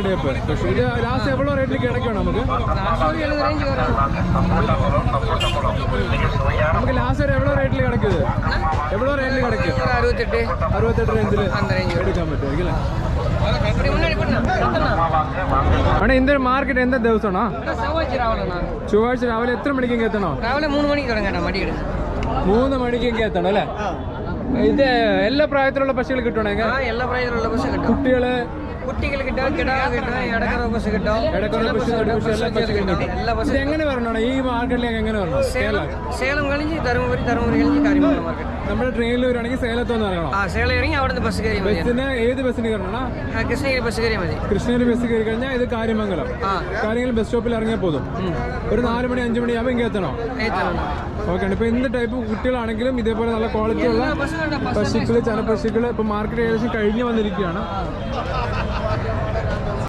ரெண்டு டேப்பு இது லாஸ்ட் எவ்வளோ ரேட்டுக்கு கிடைக்கும் நமக்கு நானூறு எழுபது ரேஞ்சு வரும் நமக்கு லாஸ்ட் ஒரு எவ்வளோ ரேட்டில் கிடைக்குது எவ்வளோ ரேட்டில் கிடைக்கும் ஒரு அறுபத்தெட்டு அறுபத்தெட்டு ரேஞ்சில் அந்த range. എടുക്കാൻ പറ്റുമായിരിക്കും இப்படி முன்னாடி பண்ணா അണ എന്ത് മാർക്കറ്റ് എന്താ ദിവസമാണോ செவ்வாய்ச்சி ராவலண்ணா ചൊവ്വാഴ്ച രാവിലെ എത്ര മണിക്ക് എത്തണോ രാവിലെ മൂന്ന് മണിക്ക് തുടങ്ങാം മടി എടുക്കാം മൂന്ന് മണിക്ക് എത്തണം അല്ലേ ഇത് എല്ലാ പ്രായത്തിലുള്ള പശുക്കൾ കിട്ടണമെങ്കിൽ ആ എല്ലാ പ്രായത്തിലുള്ള ബസ് കിട്ടും കുട്ടികള് കുട്ടികൾ കിട്ടും കിട്ടും ഇടക്കറ ബസ് കിട്ടും എല്ലാ ബസ് എങ്ങനെ വരണം ഈ മാർക്കറ്റിലേക്ക് എങ്ങനെ വരണം? സേലം സേലം കഴിഞ്ഞ് ധർമ്മപുരി ധർമ്മപുരി കഴിഞ്ഞ് കാര്യമംഗലം മാർക്കറ്റ്. നമ്മുടെ ട്രെയിനിൽ വരികയാണെങ്കിൽ സേലത്തൊന്ന് ഇറങ്ങണം ആ സേലം ഇറങ്ങി ബസ് കയറി ബസ്സിന് ഏത് ബസ്സിന് കയറണം? ആ, കൃഷ്ണഗിരി ബസ് മതി. കൃഷ്ണഗിരി ബസ് കയറി കഴിഞ്ഞാൽ ഇത് കാര്യമംഗലം. കാര്യങ്ങൾ ബസ് സ്റ്റോപ്പിൽ ഇറങ്ങിയാൽ പോകും ഒരു നാല് മണി അഞ്ച് മണി ആകുമ്പോൾ ഇങ്ങനെ എത്തണം. ഓക്കെ ഇപ്പൊ എന്ത് ടൈപ്പ് കുട്ടികളാണെങ്കിലും ഇതേപോലെ നല്ല ക്വാളിറ്റി ഉള്ള പശുക്കൾ ചന പശുക്കൾ ഇപ്പൊ മാർക്കറ്റ് ഏകദേശം കഴിഞ്ഞു വന്നിരിക്കുകയാണ്.